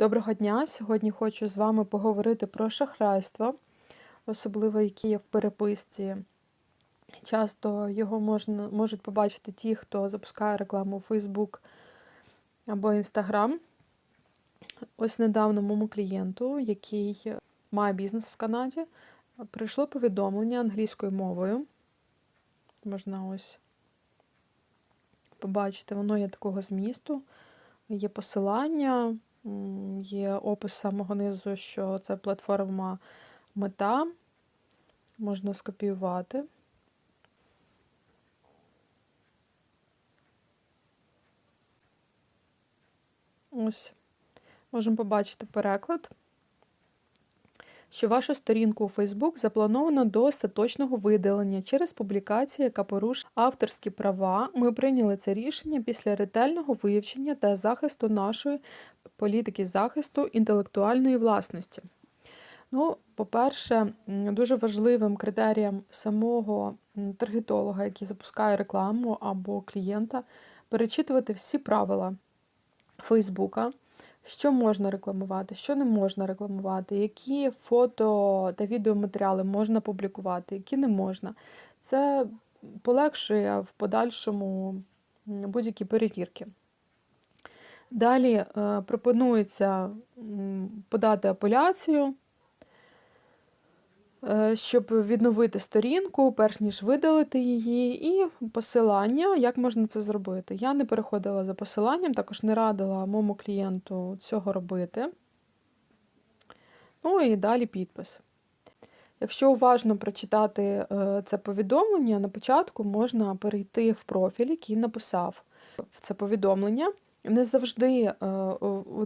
Доброго дня! Сьогодні хочу з вами поговорити про шахрайство, особливо які є в переписці. Часто його можна, можуть побачити ті, хто запускає рекламу у Facebook або Instagram. Ось недавно моєму клієнту, який має бізнес в Канаді, прийшло повідомлення англійською мовою. Можна ось побачити, воно є такого змісту, є посилання. Є опис самого низу, що це платформа мета. Можна скопіювати. Ось можемо побачити переклад, що вашу сторінку у Facebook заплановано до остаточного видалення через публікацію, яка порушує авторські права. Ми прийняли це рішення після ретельного вивчення та захисту нашої політики захисту інтелектуальної власності. Ну, по-перше, дуже важливим критерієм самого таргетолога, який запускає рекламу або клієнта, перечитувати всі правила Фейсбука, що можна рекламувати, що не можна рекламувати, які фото та відеоматеріали можна публікувати, які не можна. Це полегшує в подальшому будь-які перевірки. Далі е, пропонується подати апеляцію, щоб відновити сторінку, перш ніж видалити її, і посилання, як можна це зробити. Я не переходила за посиланням, також не радила моєму клієнту цього робити. Ну і далі підпис. Якщо уважно прочитати е, це повідомлення, на початку можна перейти в профіль, який написав це повідомлення. Не завжди е,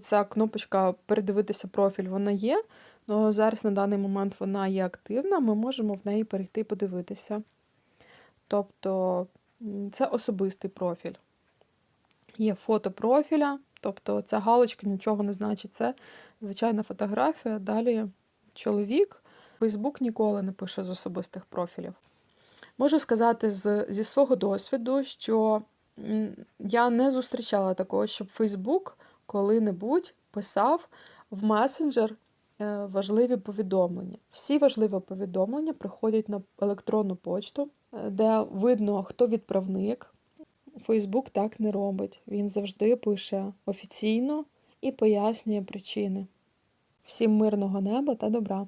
ця кнопочка передивитися профіль вона є, але зараз на даний момент вона є активна, ми можемо в неї перейти і подивитися. Тобто це особистий профіль. Є фото профіля, тобто ця галочка нічого не значить. Це звичайна фотографія. Далі чоловік. Фейсбук ніколи не пише з особистих профілів. Можу сказати з, зі свого досвіду, що я не зустрічала такого, щоб Фейсбук коли-небудь писав в месенджер важливі повідомлення. Всі важливі повідомлення приходять на електронну почту, е, де видно, хто відправник. Фейсбук так не робить. Він завжди пише офіційно і пояснює причини. Всім мирного неба та добра!